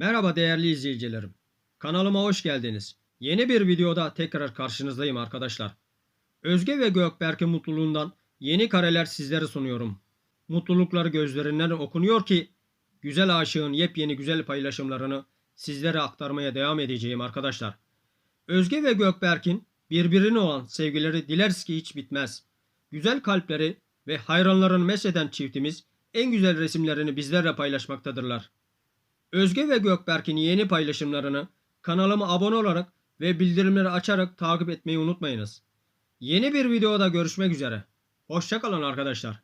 Merhaba değerli izleyicilerim. Kanalıma hoş geldiniz. Yeni bir videoda tekrar karşınızdayım arkadaşlar. Özge ve Gökberk'in mutluluğundan yeni kareler sizlere sunuyorum. Mutlulukları gözlerinden okunuyor ki güzel aşığın yepyeni güzel paylaşımlarını sizlere aktarmaya devam edeceğim arkadaşlar. Özge ve Gökberk'in birbirine olan sevgileri dileriz ki hiç bitmez. Güzel kalpleri ve hayranlarını mesheden çiftimiz en güzel resimlerini bizlerle paylaşmaktadırlar. Özge ve Gökberk'in yeni paylaşımlarını kanalıma abone olarak ve bildirimleri açarak takip etmeyi unutmayınız. Yeni bir videoda görüşmek üzere. Hoşçakalın arkadaşlar.